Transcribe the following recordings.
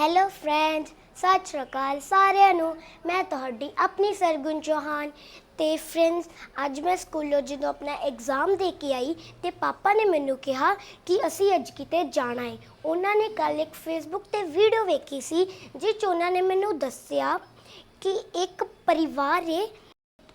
Hello friends ਸਤਿ ਸ਼੍ਰੀ ਅਕਾਲ ਸਾਰਿਆਂ ਨੂੰ। ਮੈਂ ਤੁਹਾਡੀ ਆਪਣੀ ਸਰਗੁਣ ਚੌਹਾਨ ਤੇ ਫਰੈਂਡਸ ਅੱਜ ਮੈਂ ਸਕੂਲੋਂ ਜਦੋਂ ਆਪਣਾ ਐਗਜ਼ਾਮ ਦੇ ਕੇ ਆਈ ਤੇ ਪਾਪਾ ਨੇ ਮੈਨੂੰ ਕਿਹਾ ਕਿ ਅਸੀਂ ਅੱਜ ਕਿਤੇ ਜਾਣਾ ਹੈ ਉਹਨਾਂ ਨੇ ਕੱਲ ਇੱਕ ਫੇਸਬੁੱਕ ਤੇ ਵੀਡੀਓ ਵੇਖੀ ਸੀ ਜਿਸ 'ਚ ਉਹਨਾਂ ਨੇ ਮੈਨੂੰ ਦੱਸਿਆ ਕਿ ਇੱਕ ਪਰਿਵਾਰ ਹੈ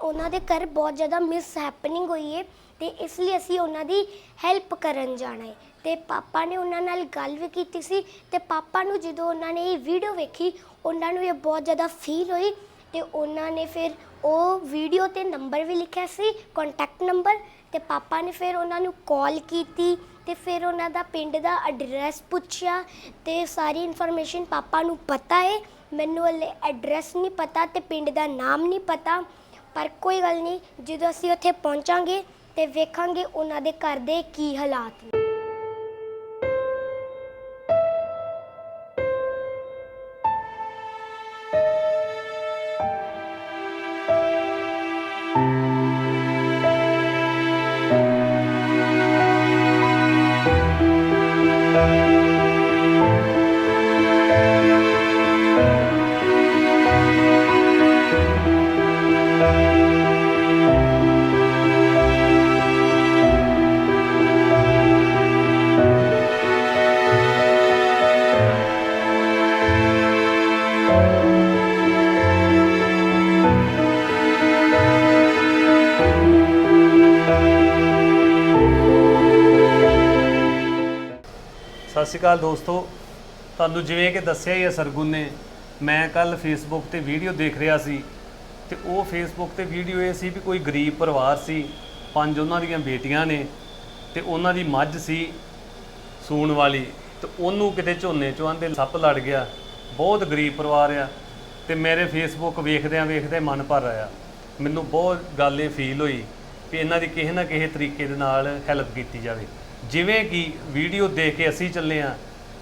ਉਹਨਾਂ ਦੇ ਘਰ ਬਹੁਤ ਜ਼ਿਆਦਾ ਮਿਸ ਹੈਪਨਿੰਗ ਹੋਈ ਹੈ ਤੇ ਇਸ ਲਈ ਅਸੀਂ ਉਹਨਾਂ ਦੀ ਹੈਲਪ ਕਰਨ ਜਾਣਾ ਹੈ ਤੇ ਪਾਪਾ ਨੇ ਉਹਨਾਂ ਨਾਲ ਗੱਲ ਵੀ ਕੀਤੀ ਸੀ ਤੇ ਪਾਪਾ ਨੂੰ ਜਦੋਂ ਉਹਨਾਂ ਨੇ ਇਹ ਵੀਡੀਓ ਵੇਖੀ, ਉਹਨਾਂ ਨੂੰ ਇਹ ਬਹੁਤ ਜ਼ਿਆਦਾ ਫੀਲ ਹੋਈ ਤੇ ਉਹਨਾਂ ਨੇ ਫਿਰ ਉਹ ਵੀਡੀਓ ਤੇ ਨੰਬਰ ਵੀ ਲਿਖਿਆ ਸੀ ਕੰਟੈਕਟ ਨੰਬਰ ਤੇ ਪਾਪਾ ਨੇ ਫਿਰ ਉਹਨਾਂ ਨੂੰ ਕਾਲ ਕੀਤੀ ਤੇ ਫਿਰ ਉਹਨਾਂ ਦਾ ਪਿੰਡ ਦਾ ਐਡਰੈਸ ਪੁੱਛਿਆ ਤੇ ਸਾਰੀ ਇਨਫੋਰਮੇਸ਼ਨ ਪਾਪਾ ਨੂੰ ਪਤਾ ਹੈ ਮੈਨੂੰ ਹਲੇ ਐਡਰੈਸ ਨਹੀਂ ਪਤਾ ਤੇ ਪਿੰਡ ਦਾ ਨਾਮ ਨਹੀਂ ਪਤਾ, ਪਰ ਕੋਈ ਗੱਲ ਨਹੀਂ, ਜਦੋਂ ਅਸੀਂ ਉੱਥੇ ਪਹੁੰਚਾਂਗੇ ਤੇ ਵੇਖਾਂਗੇ ਉਹਨਾਂ ਦੇ ਘਰ ਦੇ ਕੀ ਹਾਲਾਤ ਨੇ। ਅਕਾਲ ਦੋਸਤੋ, ਤੁਹਾਨੂੰ ਜਿਵੇਂ ਕਿ ਦੱਸਿਆ ਹੀ ਹੈ ਸਰਗੁਣ ਨੇ, ਮੈਂ ਕੱਲ ਫੇਸਬੁੱਕ ਤੇ ਵੀਡੀਓ ਦੇਖ ਰਿਹਾ ਸੀ ਤੇ ਉਹ ਫੇਸਬੁੱਕ ਤੇ ਵੀਡੀਓ ਇਹ ਸੀ ਵੀ ਕੋਈ ਗਰੀਬ ਪਰਿਵਾਰ ਸੀ, ਪੰਜ ਉਹਨਾਂ ਦੀਆਂ ਬੇਟੀਆਂ ਨੇ ਤੇ ਉਹਨਾਂ ਦੀ ਮੱਝ ਸੀ ਸੂਣ ਵਾਲੀ ਤੇ ਉਹਨੂੰ ਕਿਤੇ ਝੋਨੇ ਚੋਂ ਆਂਦੇ ਸੱਪ ਲੜ ਗਿਆ, ਬਹੁਤ ਗਰੀਬ ਪਰਿਵਾਰ ਆ ਤੇ ਮੇਰੇ ਫੇਸਬੁੱਕ ਵੇਖਦਿਆਂ ਵੇਖਦੇ ਮਨ ਭਰ ਆਇਆ। ਮੈਨੂੰ ਬਹੁਤ ਗੱਲ ਇਹ ਫੀਲ ਹੋਈ ਵੀ ਇਹਨਾਂ ਦੀ ਕਿਸੇ ਨਾ ਕਿਸੇ ਤਰੀਕੇ ਦੇ ਨਾਲ ਹੈਲਪ ਕੀਤੀ ਜਾਵੇ। ਜਿਵੇਂ ਕਿ ਵੀਡੀਓ ਦੇਖ ਕੇ ਅਸੀਂ ਚੱਲੇ ਆ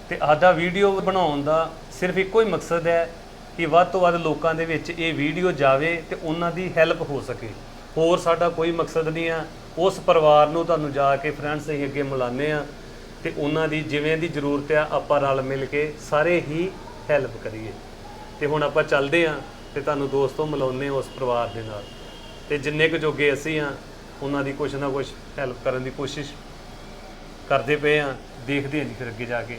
ਤੇ ਸਾਡਾ ਵੀਡੀਓ ਬਣਾਉਣ ਦਾ ਸਿਰਫ ਇੱਕੋ ਹੀ ਮਕਸਦ ਹੈ ਕਿ ਵੱਧ ਤੋਂ ਵੱਧ ਲੋਕਾਂ ਦੇ ਵਿੱਚ ਇਹ ਵੀਡੀਓ ਜਾਵੇ ਤੇ ਉਹਨਾਂ ਦੀ ਹੈਲਪ ਹੋ ਸਕੇ। ਹੋਰ ਸਾਡਾ ਕੋਈ ਮਕਸਦ ਨਹੀਂ ਆ। ਉਸ ਪਰਿਵਾਰ ਨੂੰ ਤੁਹਾਨੂੰ ਜਾ ਕੇ ਫਰੈਂਡਸ ਅਸੀਂ ਅੱਗੇ ਮਿਲਾਨੇ ਆ ਤੇ ਉਹਨਾਂ ਦੀ ਜਿਵੇਂ ਦੀ ਜ਼ਰੂਰਤ ਆ, ਆਪਾਂ ਰਲ ਮਿਲ ਕੇ ਸਾਰੇ ਹੀ ਹੈਲਪ ਕਰੀਏ। ਤੇ ਹੁਣ ਆਪਾਂ ਚੱਲਦੇ ਆ ਤੇ ਤੁਹਾਨੂੰ ਦੋਸਤੋ ਮਿਲਾਉਨੇ ਉਸ ਪਰਿਵਾਰ ਦੇ ਨਾਲ। ਤੇ ਜਿੰਨੇ ਕੁ ਜੋਗੇ ਅਸੀਂ ਆ ਉਹਨਾਂ ਦੀ ਕੁਛ ਨਾ ਕੁਛ ਹੈਲਪ ਕਰਨ ਦੀ ਕੋਸ਼ਿਸ਼ ਕਰਦੇ ਪਏ ਆ ਦੇਖਦੇ ਹਾਂ ਜੀ ਫਿਰ ਅੱਗੇ ਜਾ ਕੇ।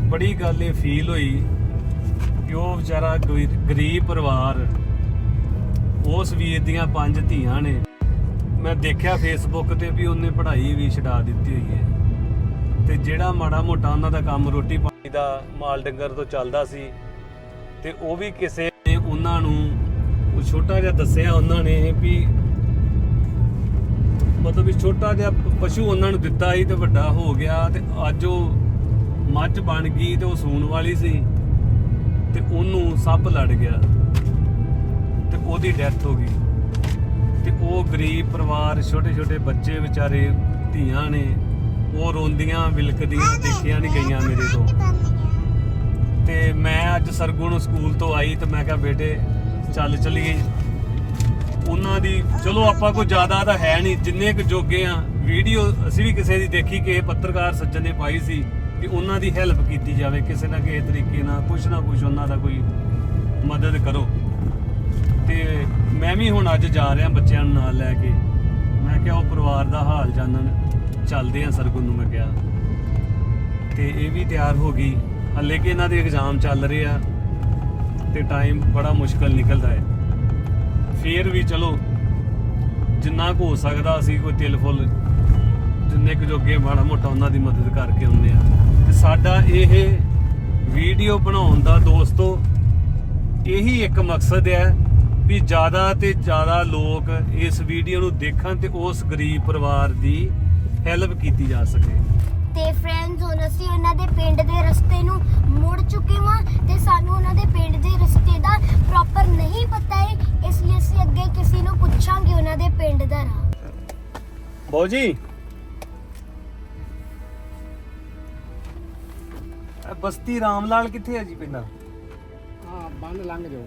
ਬੜੀ ਗੱਲ ਇਹ ਫੀਲ ਹੋਈ ਕਿ ਉਹ ਵਿਚਾਰਾ ਗਰੀ- ਗਰੀਬ ਪਰਿਵਾਰ, ਉਸ ਵੀਰ ਦੀਆਂ ਪੰਜ ਧੀਆਂ ਨੇ। ਮੈਂ ਦੇਖਿਆ ਫੇਸਬੁੱਕ ਤੇ ਵੀ ਉਹਨੇ ਪੜ੍ਹਾਈ ਵੀ ਛਡਾ ਦਿੱਤੀ ਹੋਈ ਹੈ। ਤੇ ਜਿਹੜਾ ਮਾੜਾ ਮੋਟਾ ਉਹਨਾਂ ਦਾ ਕੰਮ ਰੋਟੀ ਪਾਣੀ ਦਾ ਮਾਲ ਡੰਗਰ ਤੋਂ ਚੱਲਦਾ ਸੀ, ਤੇ ਉਹ ਵੀ ਕਿਸੇ ਨੇ ਉਹਨਾਂ ਨੂੰ ਉਹ ਛੋਟਾ ਜਿਹਾ ਦੱਸਿਆ ਉਹਨਾਂ ਨੇ ਵੀ ਮਤਲਬ ਵੀ ਛੋਟਾ ਜਿਹਾ ਪਸ਼ੂ ਉਹਨਾਂ ਨੂੰ ਦਿੱਤਾ ਸੀ ਤੇ ਵੱਡਾ ਹੋ ਗਿਆ ਤੇ ਅੱਜ ਉਹ ਮੱਝ ਬਣ ਗਈ ਤੇ ਉਹ ਸੂਣ ਵਾਲੀ ਸੀ ਤੇ ਉਹਨੂੰ ਸੱਪ ਲੜ ਗਿਆ ਤੇ ਉਹਦੀ ਡੈਥ ਹੋ ਗਈ। ਤੇ ਉਹ ਗਰੀਬ ਪਰਿਵਾਰ ਛੋਟੇ ਛੋਟੇ ਬੱਚੇ ਵਿਚਾਰੇ ਧੀਆਂ ਨੇ ਉਹ ਰੋਂਦੀਆਂ, ਵਿਲਕਦੀਆਂ, ਦੇਖੀਆਂ ਨਹੀਂ ਗਈਆਂ ਮੇਰੇ ਤੋਂ। ਤੇ ਮੈਂ ਅੱਜ ਸਰਗੁਣ ਸਕੂਲ ਤੋਂ ਆਈ ਤੇ ਮੈਂ ਕਿਹਾ, ਬੇਟੇ, ਚੱਲ ਚਲੀਏ। ਉਹਨਾਂ ਦੀ, ਚਲੋ ਆਪਾਂ ਕੋਈ ਜ਼ਿਆਦਾ ਤਾਂ ਹੈ ਨਹੀਂ, ਜਿੰਨੇ ਕੁ ਜੋਗੇ ਆ, ਵੀਡੀਓ ਅਸੀਂ ਵੀ ਕਿਸੇ ਦੀ ਦੇਖੀ, ਕਿ ਇਹ ਪੱਤਰਕਾਰ ਸੱਜਣ ਨੇ ਪਾਈ ਸੀ, ਕਿ ਉਹਨਾਂ ਦੀ ਹੈਲਪ ਕੀਤੀ ਜਾਵੇ, ਕਿਸੇ ਨਾ ਕਿਸੇ ਤਰੀਕੇ ਨਾਲ, ਕੁਛ ਨਾ ਕੁਛ ਉਹਨਾਂ ਦਾ ਕੋਈ ਮਦਦ ਕਰੋ। ਤੇ ਮੈਂ ਵੀ ਹੁਣ ਅੱਜ ਜਾ ਰਿਹਾ ਬੱਚਿਆਂ ਨੂੰ ਨਾਲ ਲੈ ਕੇ। ਮੈਂ ਕਿਹਾ, ਉਹ ਪਰਿਵਾਰ ਦਾ ਹਾਲ ਜਾਣਨ। ਚੱਲਦੇ ਆ ਸਰਗੁਣ ਨੂੰ ਮੈਂ ਕਿਹਾ। ਤੇ ਇਹ ਵੀ ਤਿਆਰ ਹੋ ਗਈ। ਹਲੇ ਕਿ ਇਹਨਾਂ ਦੇ ਐਗਜ਼ਾਮ ਚੱਲ ਰਹੇ ਆ ਤੇ ਟਾਈਮ ਬੜਾ ਮੁਸ਼ਕਲ ਨਿਕਲਦਾ ਹੈ। ਫੇਰ ਵੀ ਚਲੋ, ਜਿੰਨਾ ਕੁ ਹੋ ਸਕਦਾ ਅਸੀਂ ਕੋਈ ਤਿਲ ਫੁੱਲ, ਜਿੰਨੇ ਕੁ ਜੋਗੇ ਮਾੜਾ ਮੋਟਾ ਉਹਨਾਂ ਦੀ ਮਦਦ ਕਰਕੇ ਆਉਂਦੇ ਆ। ਤੇ ਸਾਡਾ ਇਹ ਵੀਡੀਓ ਬਣਾਉਣ ਦਾ ਦੋਸਤੋ, ਇਹੀ ਇੱਕ ਮਕਸਦ ਹੈ ਵੀ ਜ਼ਿਆਦਾ ਤੇ ਜ਼ਿਆਦਾ ਲੋਕ ਇਸ ਵੀਡੀਓ ਨੂੰ ਦੇਖਣ ਤੇ ਉਸ ਗਰੀਬ ਪਰਿਵਾਰ ਦੀ ਹੈਲਪ ਕੀਤੀ ਜਾ ਸਕੇ। ਤੇ ਫਰੈਂਡਸ ਹੁਣ ਅਸੀਂ ਉਹਨਾਂ ਦੇ ਪਿੰਡ ਦੇ ਰਸਤੇ ਨੂੰ ਮੁੜ ਚੁੱਕੇ ਹਾਂ ਤੇ ਸਾਨੂੰ ਉਹਨਾਂ ਦੇ ਪਿੰਡ ਦੇ ਰਸਤੇ ਦਾ ਪ੍ਰੋਪਰ ਨਹੀਂ ਪਤਾ ਹੈ ਇਸ ਲਈ ਅਸੀਂ ਅੱਗੇ ਕਿਸੇ ਨੂੰ ਪੁੱਛਾਂਗੇ ਉਹਨਾਂ ਦੇ ਪਿੰਡ ਦਾ ਰਾਹ। ਬਾਊ ਜੀ। ਇਹ ਬਸਤੀ ਰਾਮ ਲਾਲ ਕਿੱਥੇ ਹੈ ਜੀ ਪਿੰਡਾਂ? ਹਾਂ ਬੰਦ ਲੰਘ ਜਾਓ।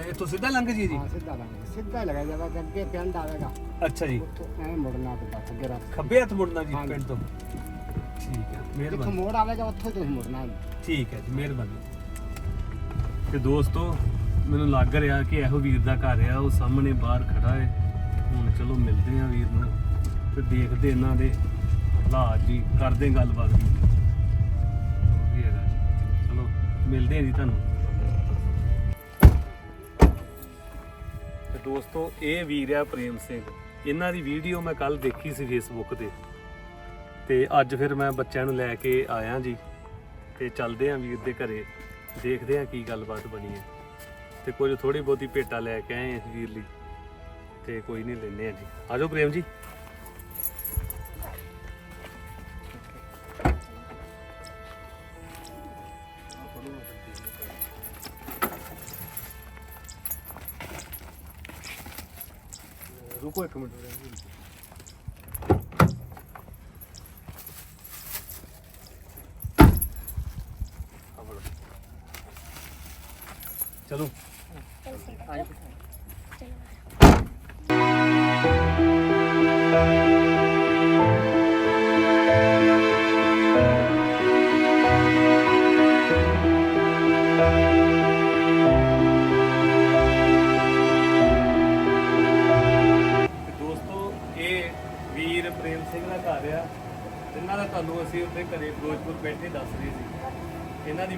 ਇਹ ਤੋਂ ਸਿੱਧਾ ਲੰਘ ਜੀ ਜੀ? ਹਾਂ ਸਿੱਧਾ ਲੰਘ ਸਿੱਧਾ ਹੀ ਲਗਾ ਜਾਵਾ ਅੱਗੇ ਪਿੰਡ ਆਵੇਗਾ। ਅੱਛਾ ਜੀ। ਉੱਥੋਂ ਐ ਮੁੜਨਾ ਤੇ ਬਸ ਅੱਗੇ ਰਸਤਾ। ਖੱਬੇ ਹੱਥ ਮੁੜਨਾ ਜੀ ਹਾਂਜੀ। ਪਿੰਡ ਤੋਂ? ਠੀਕ ਹੈ ਜਿੱਥੋਂ ਮਿਹਰਬਾਨੀ ਮੋੜ ਆਵੇਗਾ ਉੱਥੋਂ ਹੀ ਤੁਸੀਂ ਮੁੜਨਾ ਠੀਕ ਹੈ ਜੀ ਮਿਹਰਬਾਨੀ। ਤੇ ਦੋਸਤੋ ਮੈਨੂੰ ਲੱਗ ਰਿਹਾ ਕਿ ਇਹੋ ਵੀਰ ਦਾ ਘਰ ਆ ਉਹ ਸਾਹਮਣੇ ਬਾਹਰ ਖੜਾ ਹੈ। ਹੁਣ ਚਲੋ ਮਿਲਦੇ ਆ ਵੀਰ ਨੂੰ ਤੇ ਦੇਖਦੇ ਇਹਨਾਂ ਦੇ ਹਾਲਾਤ ਜੀ ਕਰਦੇ ਗੱਲਬਾਤ ਵੀ। ਉਹ ਵੀ ਹੈਗਾ ਜੀ। ਚਲੋ ਮਿਲਦੇ ਆ ਜੀ ਤੁਹਾਨੂੰ। ਦੋਸਤੋ, ਇਹ ਵੀਰ ਆ ਪ੍ਰੇਮ ਸਿੰਘ। ਇਹਨਾਂ ਦੀ ਵੀਡੀਓ ਮੈਂ ਕੱਲ ਦੇਖੀ ਸੀ ਫੇਸਬੁੱਕ ਤੇ। ਤੇ ਅੱਜ ਫਿਰ ਮੈਂ ਬੱਚਿਆਂ ਨੂੰ ਲੈ ਕੇ ਆਇਆ ਜੀ। ਤੇ ਚੱਲਦੇ ਆਂ ਵੀਰ ਦੇ ਘਰੇ। ਦੇਖਦੇ ਆਂ ਕੀ ਗੱਲਬਾਤ ਬਣੀ ਹੈ। ਤੇ ਕੁਝ ਥੋੜੀ ਬਹੁਤੀ ਭੇਟਾ ਲੈ ਕੇ ਆਏ ਇਸ ਵੀਰ ਲਈ। ਤੇ ਕੋਈ ਨਹੀਂ ਲੈਨੇ ਆ ਜੀ। ਆਜੋ ਪ੍ਰੇਮ ਜੀ। ਰੁਕੋ ਇੱਕ ਮਿੰਟ ਚਲੋ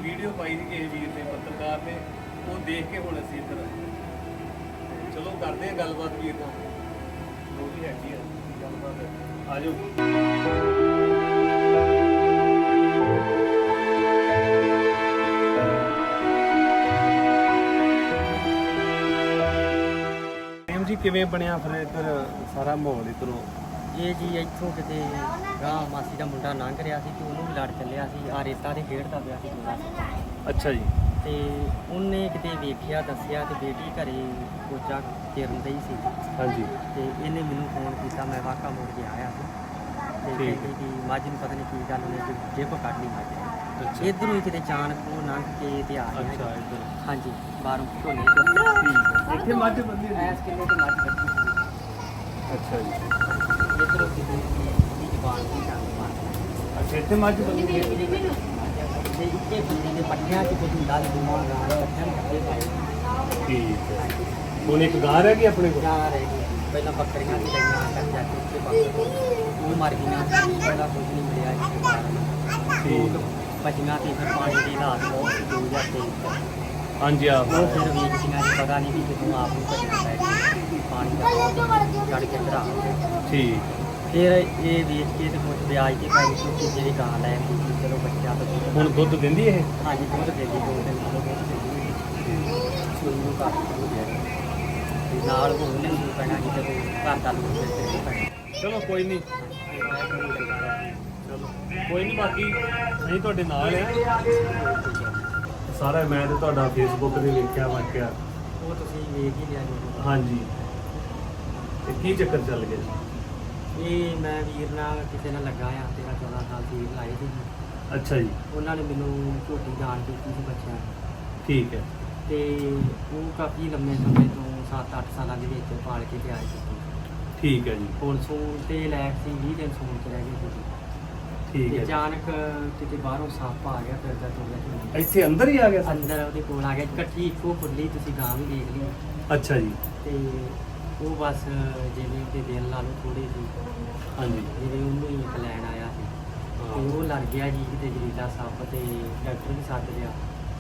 ਵੀਡੀਓ ਪਾਈ ਸੀ ਕਿਸੇ ਵੀਰ ਨੇ, ਪੱਤਰਕਾਰ ਨੇ, ਉਹ ਦੇਖ ਕੇ ਹੁਣ ਅਸੀਂ ਇੱਧਰ ਆਏ। ਤੇ ਚਲੋ ਕਰਦੇ ਆ ਗੱਲਬਾਤ ਵੀਰ ਨਾਲ ਜੋ ਵੀ ਹੈਗੀ ਆ, ਗੱਲਬਾਤ ਆ ਜਾਓ ਪ੍ਰੇਮ ਜੀ, ਕਿਵੇਂ ਬਣਿਆ ਫਿਰ ਇੱਧਰ ਸਾਰਾ ਮਾਹੌਲ ਇੱਧਰੋਂ? ਇਹ ਜੀ ਇੱਥੋਂ ਕਿਤੇ ਗਾਂ ਮਾਸੀ ਦਾ ਮੁੰਡਾ ਲੰਘ ਰਿਹਾ ਸੀ ਤੇ ਉਹਨੂੰ ਵੀ ਲੜ ਚੱਲਿਆ ਸੀ ਆ ਰੇਤਾ ਦੇ ਖੇਡਦਾ ਪਿਆ ਸੀ ਮੁੰਡਾ ਅੱਛਾ ਜੀ। ਤੇ ਉਹਨੇ ਕਿਤੇ ਵੇਖਿਆ ਦੱਸਿਆ ਤੇ ਬੇਟੀ ਘਰੇ ਕੋਚਾ ਤੇਰਨ ਦਈ ਸੀ। ਹਾਂਜੀ। ਤੇ ਇਹਨੇ ਮੈਨੂੰ ਫੋਨ ਕੀਤਾ ਮੈਂ ਵਾਕਾ ਮੋੜ ਕੇ ਆਇਆ ਸੀ। ਤੇ ਠੀਕ। ਕਹਿੰਦੀ ਕਿ ਮੱਝ ਨੂੰ ਪਤਾ ਨਹੀਂ ਕੀ ਗੱਲ ਉਹਨੇ ਜੇਬ ਕੱਢ ਲਈ ਮੱਝ ਅੱਛਾ। ਇਧਰੋਂ ਹੀ ਕਿਤੇ ਚਾਣਕ ਉਹ ਲੰਘ ਕੇ ਤੇ ਆ ਗਿਆ ਅੱਛਾ ਇੱਧਰ। ਹਾਂਜੀ ਬਾਹਰੋਂ ਢੋਲੇ ਤੋਂ। ਹੈ। ਇੱਥੇ ਮੱਝ ਬੰਦੀ ਐਸ ਕਿੰਨੇ ਤੇ ਮੱਝ ਸੀ। ਅੱਛਾ ਜੀ। ਇਧਰੋਂ ਕਿਤੇ ਦੀ ਜ਼ਬਾਨ ਦੀ ਟੰਗ ਮਾਰ ਅੱਛਾ ਇੱਥੇ ਮੱਝ ਬੰਦੀ ਤੇ ਇੱਕੇ ਬੰਦੇ ਦੇ ਪੱਠਿਆਂ 'ਚ ਕੁਝ ਹੁੰਦਾ ਤੇ ਦੂਆ ਗਾਂ ਦੇ ਪੱਠਿਆਂ ਨੂੰ ਕੱਢੇ ਪਾਏ ਠੀਕ ਹੈ ਹੁਣ ਇੱਕ ਗਾਂ ਰਹਿ ਗਈ ਆਪਣੇ ਕੋਲ? ਗਾਂ ਰਹਿ ਗਈ ਪਹਿਲਾਂ ਬੱਕਰੀਆਂ ਸੀ ਲਈਆਂ ਕਰ ਜਾ ਕੇ ਉੱਤੇ ਉਹ ਮਰ ਗਈਆਂ ਪਹਿਲਾਂ ਕੁਝ ਨਹੀਂ ਮਿਲਿਆ ਇਸ ਕਾਰਨ। ਠੀਕ। ਬਚੀਆਂ ਤੇ ਫਿਰ ਪਾਣੀ ਦੀ ਹਾਲਾਤ ਬਹੁਤ ਸੀ 2023 ਚ ਹਾਂਜੀ ਆ ਉਹ ਫਿਰ ਸੀ ਪਤਾ ਨਹੀਂ ਵੀ ਕਿਦੋਂ ਆਪ ਨੂੰ ਭੱਜਣਾ ਪੈ ਗਿਆ ਪਾਣੀ ਦਾ ਚੜ ਕੇ ਭਰਾ ਠੀਕ। ਫਿਰ ਇਹ ਵੇਚ ਕੇ ਤੇ ਕੁਝ ਵਿਆਜ ਤੇ ਪਾਈ ਕਿਉਂਕਿ ਜਿਹੜੀ ਗਾਂ ਲੈ ਆਈ ਸੀ ਚਲੋ ਬੱਚਿਆਂ ਤੋਂ ਦੁੱਧ ਹੁਣ ਦੁੱਧ ਦਿੰਦੀ ਇਹ? ਹਾਂਜੀ ਦੁੱਧ ਦੇ ਦੀ ਦੋ ਦਿਨ ਦੇ ਦੀ ਸੂਈ ਨੂੰ ਘੱਟ ਹੋ ਗਿਆ ਤੇ ਨਾਲ ਹੋਰ ਨੇ ਸੂਈ ਪੈਣਾ ਕਿ ਤੇ ਘਰ ਦਾ ਲੋਕ ਤੇ ਪੈਣਾ ਚਲੋ ਕੋਈ ਨਹੀਂ। ਚਲੋ ਕੋਈ ਨਹੀਂ ਬਾਕੀ ਅਸੀਂ ਤੁਹਾਡੇ ਨਾਲ ਆ। ਸਾਰਾ ਮੈਂ ਤੇ ਤੁਹਾਡਾ ਫੇਸਬੁੱਕ ਤੇ ਵੇਖਿਆ ਵਾਕਿਆ ਉਹ ਤੁਸੀਂ ਵੇਖ ਹੀ ਲਿਆ ਜੀ। ਹਾਂਜੀ। ਤੇ ਕੀ ਚੱਕਰ ਚੱਲ ਗਿਆ ਜੀ? ਇਹ ਮੈਂ ਵੀਰ ਨਾਲ ਕਿਸੇ ਨਾਲ ਲੱਗਾ ਆ ਤੇਰਾ 14 ਸਾਲ ਦੀ ਲਾਈ ਸੀ ਅੱਛਾ ਜੀ। ਉਹਨਾਂ ਨੇ ਮੈਨੂੰ ਝੋਟੀ ਦਾਨ ਕੀਤੀ ਸੀ ਬੱਚਿਆਂ ਨੂੰ। ਠੀਕ ਹੈ। ਤੇ ਉਹ ਕਾਫੀ ਲੰਮੇ ਸਮੇਂ ਤੋਂ 7-8 ਸਾਲਾਂ ਦੇ ਵਿੱਚ ਪਾਲ ਕੇ ਤਿਆਰ ਕੀਤੀ। ਠੀਕ ਹੈ ਜੀ। ਹੁਣ ਸੂਣ ਤੇ ਲੈਕ ਸੀ 20 ਦਿਨ ਸੂਣ ਚ ਰਹਿ ਗਏ ਸੀ ਠੀਕ ਤੇ ਹੈ ਅਚਾਨਕ ਕਿਤੇ ਬਾਹਰੋਂ ਸੱਪ ਆ ਗਿਆ ਫਿਰਦਾ ਤੁਰਦਾ ਜੀ। ਝੋਟੀ ਇੱਥੇ ਅੰਦਰ ਹੀ ਆ ਗਿਆ ਸਰ ਅੰਦਰ ਉਹਦੇ ਕੋਲ ਆ ਗਿਆ ਇਕੱਠੀ ਇੱਕੋ ਫੁੱਲੀ ਤੁਸੀਂ ਗਾਂ ਵੀ ਦੇਖ ਲਈ। ਅੱਛਾ ਜੀ। ਤੇ ਉਹ ਬਸ ਜਿਵੇਂ ਉਹਦੇ ਦਿਲ ਲਾ ਲਓ ਥੋੜੇ ਸੀ ਹਾਂਜੀ। ਜਿਵੇਂ ਉਹਨੂੰ ਹੀ ਇੱਕ ਲੈਣ ਆਇਆ ਸੀ। ਤੇ ਉਹ ਲੜ ਗਿਆ ਜੀ ਕਿਤੇ ਜ਼ਰੀਲਾ ਸੱਪ ਤੇ ਡਾਕਟਰ ਵੀ ਸੱਦ ਲਿਆ।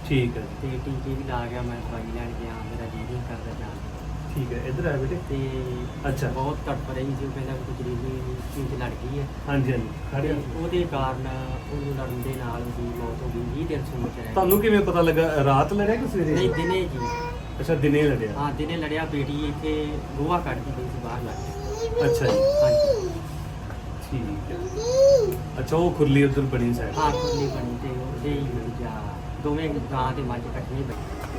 ਠੀਕ ਹੈ ਜੀ। ਤੇ ਟੀਕੇ ਵੀ ਲਾ ਗਿਆ ਮੈਂ ਦਵਾਈ ਲੈਣ ਗਿਆ ਮੇਰਾ ਜੀ ਨਹੀਂ ਕਰਦਾ। ਠੀਕ ਹੈ ਇੱਧਰ ਆ ਬੇਟੇ। ਤੇ ਅੱਛਾ। ਬਹੁਤ ਤੜਪ ਰਹੀ ਸੀ ਉਹ ਕਹਿੰਦਾ ਕਿ ਜਰੀਲੀ ਚੀਜ਼ ਲੜ ਗਈ ਹੈ। ਹਾਂਜੀ ਹਾਂਜੀ। ਖੜੇ ਤੇ ਹੋ। ਉਹਦੇ ਕਾਰਨ ਉਹਨੂੰ ਲੜਨ ਦੇ ਨਾਲ ਉਹਦੀ ਮੌਤ ਹੋ ਗਈ 20 ਦਿਨ ਸੂਣ ਚ ਰਹਿ ਤੁਹਾਨੂੰ ਕਿਵੇਂ ਪਤਾ ਲੱਗਾ? ਰਾਤ ਲੜਿਆ ਕਿ ਸਵੇਰੇ? ਨਹੀਂ ਦਿਨੇ ਜੀ। ਅੱਛਾ ਦਿਨੇ ਲੜਿਆ? ਹਾਂ ਦਿਨੇ ਲੜਿਆ ਬੇਟੀ ਇੱਥੇ ਗੋਹਾ ਕੱਢਦੀ ਪਈ ਸੀ ਬਾਹਰ ਲੱਗ ਕੇ ਅੱਛਾ ਜੀ। ਹਾਂਜੀ। ਠੀਕ ਹੈ। ਅੱਛਾ ਉਹ ਖੁਰਲੀ ਉਧਰ ਬਣੀ ਸਾਈਡ ਹਾਂ ਖੁੱਲੀ ਬਣੀ ਤੇ ਉਹਦੇ ਹੀ ਜਾ ਦੋਵੇਂ ਗਾਂ ਤੇ ਮੱਝ ਇਕੱਠੀਆਂ ਹੀ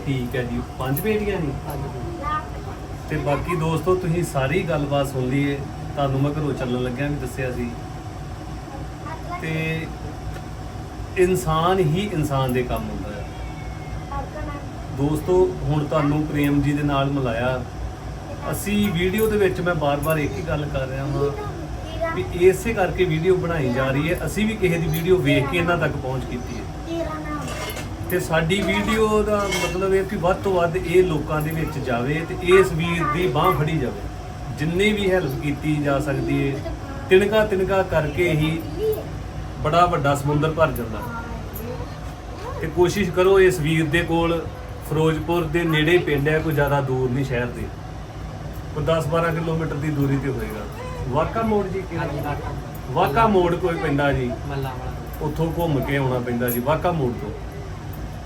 ਠੀਕ ਹੈ ਜੀ। ਪੰਜ ਬੇਟੀਆਂ ਜੀ ਹਾਂਜੀ ਤੇ ਬਾਕੀ ਦੋਸਤੋ, ਤੁਸੀਂ ਸਾਰੀ ਗੱਲਬਾਤ ਸੁਣ ਲਈਏ। ਤੁਹਾਨੂੰ ਮੈਂ ਘਰੋਂ ਚੱਲਣ ਲੱਗਿਆ ਵੀ ਦੱਸਿਆ ਸੀ। ਤੇ ਇਨਸਾਨ ਹੀ ਇਨਸਾਨ ਦੇ ਕੰਮ ਹੁੰਦਾ ਹੈ। ਦੋਸਤੋ, ਹੁਣ ਤੁਹਾਨੂੰ ਪ੍ਰੇਮ ਜੀ ਦੇ ਨਾਲ ਮਿਲਾਇਆ। ਅਸੀਂ ਵੀਡੀਓ ਦੇ ਵਿੱਚ ਮੈਂ ਬਾਰ-ਬਾਰ ਇੱਕ ਹੀ ਗੱਲ ਕਰ ਰਿਹਾ ਹਾਂ ਵੀ ਇਸੇ ਕਰਕੇ ਵੀਡੀਓ ਬਣਾਈ ਜਾ ਰਹੀ ਹੈ। ਅਸੀਂ ਵੀ ਕਿਸੇ ਦੀ ਵੀਡੀਓ ਵੇਖ ਕੇ ਇਹਨਾਂ ਤੱਕ ਪਹੁੰਚ ਕੀਤੀ ਹੈ। ਤੇ ਸਾਡੀ ਵੀਡੀਓ ਦਾ ਮਤਲਬ ਇਹ ਕਿ ਵੱਧ ਤੋਂ ਵੱਧ ਇਹ ਲੋਕਾਂ ਦੇ ਵਿੱਚ ਜਾਵੇ ਤੇ ਇਸ ਵੀਰ ਦੀ ਬਾਹ ਫੜੀ ਜਾਵੇ। ਜਿੰਨੀ ਵੀ ਹੈਲਪ ਕੀਤੀ ਜਾ ਸਕਦੀ ਹੈ ਤਿਣਕਾ ਤਿਣਕਾ ਕਰਕੇ ਹੀ ਬੜਾ ਵੱਡਾ ਸਮੁੰਦਰ ਭਰ ਜਾਂਦਾ। ਤੇ ਕੋਸ਼ਿਸ਼ ਕਰੋ ਇਸ ਵੀਰ ਦੇ ਕੋਲ ਫਿਰੋਜ਼ਪੁਰ ਦੇ ਨੇੜੇ ਪਿੰਡ ਹੈ ਕੋਈ ਜ਼ਿਆਦਾ ਦੂਰ ਨਹੀਂ ਸ਼ਹਿਰ ਦੇ। ਕੋਈ 10-12 ਕਿਲੋਮੀਟਰ ਦੀ ਦੂਰੀ ਤੇ ਹੋਏਗਾ। ਵਾਕਾ ਮੋੜ ਜੀ ਕਿਹੜਾ? ਵਾਕਾ ਮੋੜ ਕੋਈ ਪੈਂਦਾ ਜੀ? ਮੱਲਾ ਵਾਲਾ। ਉੱਥੋਂ ਘੁੰਮ ਕੇ ਆਉਣਾ ਪੈਂਦਾ ਜੀ ਵਾਕਾ ਮੋੜ ਤੋਂ।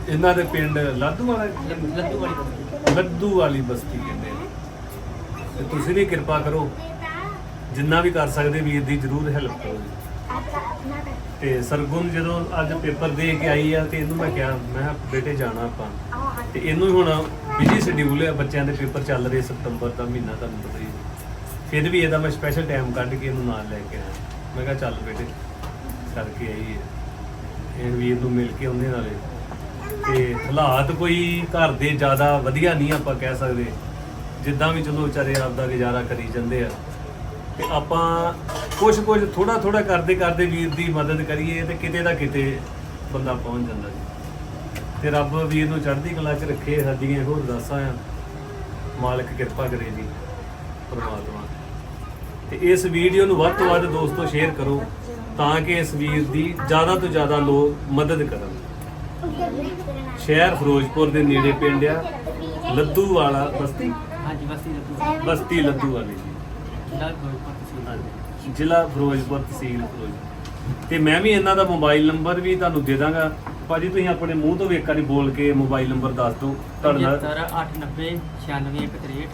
ਇਹਨਾਂ ਦੇ ਪਿੰਡ ਲਾਧੂ ਵਾਲਾ ਬਸਤੀ। ਲੱਦੂ ਵਾਲੀ ਬਸਤੀ ਕਹਿੰਦੇ ਨੇ ਤੇ ਤੁਸੀਂ ਵੀ ਕਿਰਪਾ ਕਰੋ। ਜਿੰਨਾ ਵੀ ਕਰ ਸਕਦੇ ਵੀਰ ਦੀ ਜਰੂਰ ਹੈਲਪ ਕਰੋ। ਜੀ ਤੇ ਸਰਗੁਣ ਜਦੋਂ ਅੱਜ ਪੇਪਰ ਦੇ ਕੇ ਆਈ ਆ ਤੇ ਇਹਨੂੰ ਮੈਂ ਕਿਹਾ ਮੈਂ ਕਿਹਾ, ਬੇਟੇ ਜਾਣਾ ਆਪਾਂ। ਤੇ ਇਹਨੂੰ ਹੁਣ ਬਿਜ਼ੀ ਸ਼ਡਿਊਲ ਹੈ ਬੱਚਿਆਂ ਦੇ ਪੇਪਰ ਚੱਲ ਰਹੇ ਸਤੰਬਰ ਦਾ ਮਹੀਨਾ ਤੁਹਾਨੂੰ ਪਤਾ ਹੀ ਹੈ। ਫਿਰ ਵੀ ਇਹਦਾ ਮੈਂ ਸਪੈਸ਼ਲ ਟਾਈਮ ਕੱਢ ਕੇ ਇਹਨੂੰ ਨਾਲ ਲੈ ਕੇ ਆਇਆ। ਮੈਂ ਕਿਹਾ ਚੱਲ ਬੇਟੇ ਕਰਕੇ ਆਈਏ ਇਹ ਵੀਰ ਨੂੰ ਮਿਲ ਕੇ ਉਹਨੇ ਨਾਲੇ। ਤੇ ਹਾਲਾਤ ਕੋਈ ਘਰ ਦੇ ਜ਼ਿਆਦਾ ਵਧੀਆ ਨਹੀਂ ਆਪਾਂ ਕਹਿ ਸਕਦੇ। ਜਿੱਦਾਂ ਵੀ ਚਲੋ ਵਿਚਾਰੇ ਆਪ ਦਾ ਗੁਜ਼ਾਰਾ ਕਰੀ ਜਾਂਦੇ ਆ। ਤੇ ਆਪਾਂ ਕੁਝ ਕੁਝ ਥੋੜਾ ਥੋੜਾ ਕਰਦੇ ਕਰਦੇ ਵੀਰ ਦੀ ਮਦਦ ਕਰੀਏ ਤੇ ਕਿਤੇ ਦਾ ਕਿਤੇ ਬੰਦਾ ਪਹੁੰਚ ਜਾਂਦਾ ਜੀ। ਤੇ ਰੱਬ ਵੀਰ ਨੂੰ ਚੜ੍ਹਦੀ ਕਲਾ 'ਚ ਰੱਖੇ, ਸਾਡੀਆਂ ਹੋਰ ਦਾਸਾਂ ਆ। ਮਾਲਕ ਕਿਰਪਾ ਕਰੇ ਜੀ, ਪਰਮਾਤਮਾ ਤੇ ਇਸ ਵੀਡੀਓ ਨੂੰ ਵੱਧ ਤੋਂ ਵੱਧ ਦੋਸਤੋ ਸ਼ੇਅਰ ਕਰੋ, ਤਾਂ ਕਿ ਇਸ ਵੀਰ ਦੀ ਜ਼ਿਆਦਾ ਤੋਂ ਜ਼ਿਆਦਾ ਲੋਕ ਮਦਦ ਕਰਨ। ਸ਼ਹਿਰ ਫਿਰੋਜ਼ਪੁਰ ਦੇ ਨੇੜੇ ਪਿੰਡ ਆ। ਲੱਦੂ ਵਾਲਾ ਬਸਤੀ? ਹਾਂਜੀ ਬਸਤੀ ਲੱਦੂ ਵਾਲੀ। ਜੀ। ਜ਼ਿਲ੍ਹਾ ਫਿਰੋਜ਼ਪੁਰ ਤਹਿਸੀਲ। ਫਿਰੋਜ਼ਪੁਰ ਤੇ ਮੈਂ ਵੀ ਇਹਨਾਂ ਦਾ ਮੋਬਾਈਲ ਨੰਬਰ ਵੀ ਤੁਹਾਨੂੰ ਦੇ ਦਾਂਗਾ। ਭਾਜੀ ਤੁਸੀਂ ਆਪਣੇ ਮੂੰਹ ਤੋਂ ਵੇਖਾ ਨਹੀਂ ਬੋਲ ਕੇ ਮੋਬਾਈਲ ਨੰਬਰ ਦੱਸ ਦਿਓ। ਤੁਹਾਡਾ 75890 9661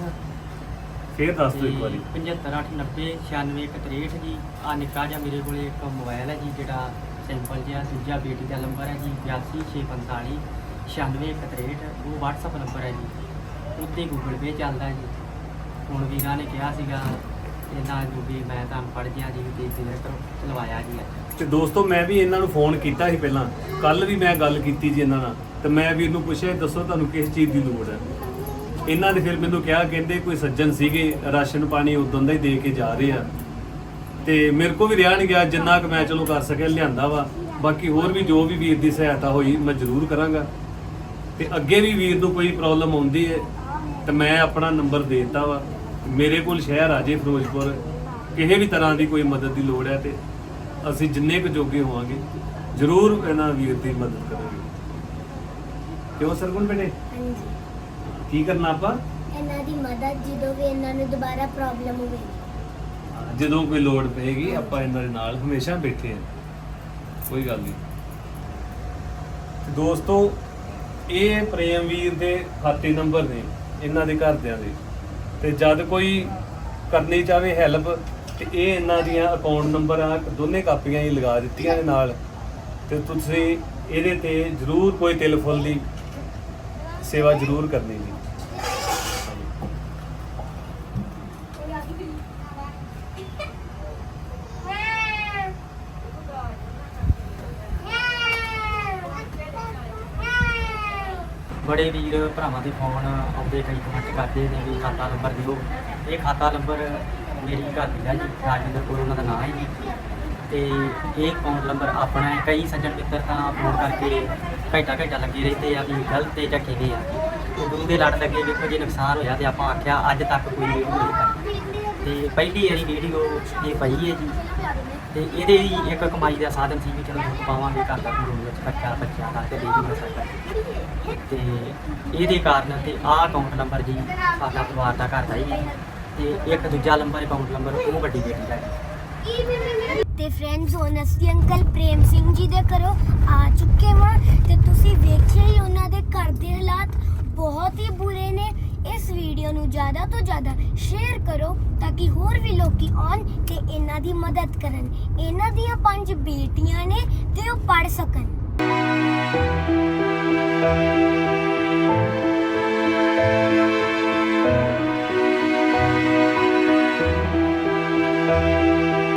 ਫੇਰ ਦੱਸ ਦਿਓ ਇੱਕ ਵਾਰੀ। 75890 9661 ਜੀ। ਆ ਨਿੱਕਾ ਜਿਹਾ ਮੇਰੇ ਕੋਲੇ ਇੱਕ ਮੋਬਾਈਲ ਹੈ ਜੀ ਜਿਹੜਾ ਸਿੰਪਲ ਜਿਹਾ ਦੂਜਾ ਬੇਟੀ ਦਾ ਨੰਬਰ ਹੈ ਜੀ 82645 9661 ਉਹ WhatsApp ਨੰਬਰ ਹੈ ਜੀ। ਉੱਤੇ Google Pay ਚੱਲਦਾ ਜੀ। ਹੁਣ ਵੀਰਾਂ ਨੇ ਕਿਹਾ ਸੀਗਾ ਇਹਨਾਂ ਨੂੰ ਵੀ ਮੈਂ ਤੁਹਾਨੂੰ ਪੜ ਗਿਆ ਜੀ ਤੇ ਕਲੀਅਰ ਕਰੋ ਚਲਵਾਇਆ ਜੀ ਅੱਜ। ਤੇ ਦੋਸਤੋ, ਮੈਂ ਵੀ ਇਹਨਾਂ ਨੂੰ ਫੋਨ ਕੀਤਾ ਸੀ ਪਹਿਲਾਂ। ਕੱਲ ਵੀ ਮੈਂ ਗੱਲ ਕੀਤੀ ਜੀ ਇਹਨਾਂ ਨਾਲ। ਤੇ ਮੈਂ ਵੀ ਇਹਨੂੰ ਪੁੱਛਿਆ ਦੱਸੋ ਤੁਹਾਨੂੰ ਕਿਸ ਚੀਜ਼ ਦੀ ਲੋੜ ਹੈ? ਇਹਨਾਂ ਨੇ ਫਿਰ ਮੈਨੂੰ ਕਿਹਾ, ਕਹਿੰਦੇ ਕੋਈ ਸੱਜਣ ਸੀਗੇ, ਰਾਸ਼ਨ ਪਾਣੀ ਉਦੋਂ ਦਾ ਹੀ ਦੇ ਕੇ ਜਾ ਰਹੇ ਆ। ਤੇ ਮੇਰੇ ਕੋ ਵੀ ਰਿਹਾ ਨਹੀਂ ਗਿਆ ਜਿੰਨਾ ਕੁ ਮੈਂ ਚਲੋ ਕਰ ਸਕਿਆ ਲਿਆਂਦਾ ਵਾ। ਬਾਕੀ ਹੋਰ ਵੀ ਜੋ ਵੀ ਵੀਰ ਦੀ ਸਹਾਇਤਾ ਹੋਈ ਮੈਂ ਜ਼ਰੂਰ ਕਰਾਂਗਾ। ਤੇ ਅੱਗੇ ਵੀ ਵੀਰ ਨੂੰ ਕੋਈ ਪ੍ਰੋਬਲਮ ਆਉਂਦੀ ਹੈ ਤੇ ਮੈਂ ਆਪਣਾ ਨੰਬਰ ਦੇ ਦਿੱਤਾ ਵਾ। ਮੇਰੇ ਕੋਲ ਸ਼ਹਿਰ ਆ ਜੇ ਫਿਰੋਜ਼ਪੁਰ ਕਿਸੇ ਵੀ ਤਰ੍ਹਾਂ ਦੀ ਕੋਈ ਮਦਦ ਦੀ ਲੋੜ ਹੈ ਤੇ ਅਸੀਂ ਜਿੰਨੇ ਕੁ ਜੋਗੇ ਹੋਵਾਂਗੇ ਜ਼ਰੂਰ ਇਹਨਾਂ ਵੀਰ ਦੀ ਮਦਦ ਕਰਾਂਗੇ। ਕਿਉਂ ਸਰਗੁਣ ਬੇਟੇ? ਹਾਂਜੀ। ਕੀ ਕਰਨਾ ਆਪਾਂ? ਇਹਨਾਂ ਦੀ ਮਦਦ ਜਦੋਂ ਵੀ ਇਹਨਾਂ ਨੂੰ ਦੁਬਾਰਾ ਪ੍ਰੋਬਲਮ ਹੋਵੇ। ਜਦੋਂ ਕੋਈ ਲੋੜ ਪਏਗੀ, ਆਪਾਂ ਇਹਨਾਂ ਦੇ ਨਾਲ ਹਮੇਸ਼ਾ ਬੈਠੇ ਹਾਂ। ਕੋਈ ਗੱਲ ਨਹੀਂ। ਤੇ ਦੋਸਤੋ, ਇਹ ਪ੍ਰੇਮ ਵੀਰ ਦੇ ਖਾਤੇ ਨੰਬਰ ਨੇ, ਇਹਨਾਂ ਦੇ ਘਰਦਿਆਂ ਦੇ। ਤੇ ਜਦ ਕੋਈ ਕਰਨੀ ਚਾਵੇ ਹੈਲਪ ਤੇ ਇਹ ਇਹਨਾਂ ਦੀਆਂ ਅਕਾਊਂਟ ਨੰਬਰ ਆ ਦੋਨੇ ਕਾਪੀਆਂ ਹੀ ਲਗਾ ਦਿੱਤੀਆਂ ਨੇ ਨਾਲ। ਤੇ ਤੁਸੀਂ ਇਹਦੇ ਤੇ ਜ਼ਰੂਰ ਕੋਈ ਤਿਲ ਫੁੱਲ ਦੀ ਸੇਵਾ ਜ਼ਰੂਰ ਕਰਨੀ ਜੀ। ਬੜੇ ਵੀਰ ਭਰਾਵਾਂ ਦੇ ਫੋਨ ਆਉਂਦੇ ਕਈ ਕਮੈਂਟ ਕਰਦੇ ਨੇ ਵੀ ਖਾਤਾ ਨੰਬਰ ਦਿਓ। ਇਹ ਖਾਤਾ ਨੰਬਰ ਮੇਰੀ ਘਰ ਦੀ ਹੈ ਜੀ ਰਾਜਿੰਦਰ ਕੋਲ ਉਹਨਾਂ ਦਾ ਨਾਮ ਹੈ ਜੀ। ਤੇ ਇਹ ਅਕਾਊਂਟ ਨੰਬਰ ਆਪਣਾ ਹੈ। ਕਈ ਸੱਜਣ ਮਿੱਤਰ ਤਾਂ ਫੋਨ ਕਰਕੇ ਘੰਟਾ ਘੰਟਾ ਲੱਗੇ ਰਹਿੰਦੇ ਆ ਵੀ ਗਲਤ ਹੈ ਜਾਂ ਕਿਵੇਂ ਆ। ਉਦੋਂ ਦੇ ਲੜ ਲੱਗੇ ਵੇਖੋ ਜੇ ਨੁਕਸਾਨ ਹੋਇਆ ਤੇ ਆਪਾਂ ਆਖਿਆ ਅੱਜ ਤੱਕ ਕੋਈ ਵੀਡੀਓ ਨਹੀਂ ਪਾਈ ਤੇ ਪਹਿਲੀ ਵਾਰੀ ਵੀਡੀਓ ਇਹ ਪਈ ਹੈ ਜੀ। ਤੇ ਇਹਦੇ ਵੀ ਇੱਕ ਕਮਾਈ ਦਾ ਸਾਧਨ ਸੀ ਵੀ ਚਲੋ ਦੁੱਧ ਪਾਵਾਂਗੇ, ਘਰ ਦਾ ਵੀ ਵਿੱਚ ਬੱਚਾ ਬੱਚਿਆਂ ਦਾ ਤੇ ਬੇਬੀ ਦਾ ਸਾਡਾ। ਤੇ ਇਹਦੇ ਕਾਰਨ ਤੇ ਆਹ ਅਕਾਊਂਟ ਨੰਬਰ ਜੀ ਸਾਡਾ ਪਰਿਵਾਰ ਦਾ ਘਰ ਦਾ ਹੀ ਹੈ। ਤੇ ਇੱਕ ਦੂਜਾ ਨੰਬਰ ਅਕਾਊਂਟ ਨੰਬਰ ਉਹ ਵੱਡੀ ਬੇਟੀ ਦਾ ਜੀ ਤੇ ਫਰੈਂਡਸ ਹੁਣ ਅਸੀਂ ਅੰਕਲ ਪ੍ਰੇਮ ਸਿੰਘ ਜੀ ਦੇ ਘਰੋਂ ਆ ਚੁੱਕੇ ਹਾਂ ਤੇ ਤੁਸੀਂ ਵੇਖਿਆ ਹੀ ਉਹਨਾਂ ਦੇ ਘਰ ਦੇ ਹਾਲਾਤ ਬਹੁਤ ਹੀ ਬੁਰੇ ਨੇ। ਇਸ ਵੀਡੀਓ ਨੂੰ ਜ਼ਿਆਦਾ ਤੋਂ ਜ਼ਿਆਦਾ ਸ਼ੇਅਰ ਕਰੋ ਤਾਂ ਕਿ ਹੋਰ ਵੀ ਲੋਕੀ ਆਉਣ ਤੇ ਇਹਨਾਂ ਦੀ ਮਦਦ ਕਰਨ। ਇਹਨਾਂ ਦੀਆਂ ਪੰਜ ਬੇਟੀਆਂ ਨੇ ਤੇ ਉਹ ਪੜ ਸਕਣ। Música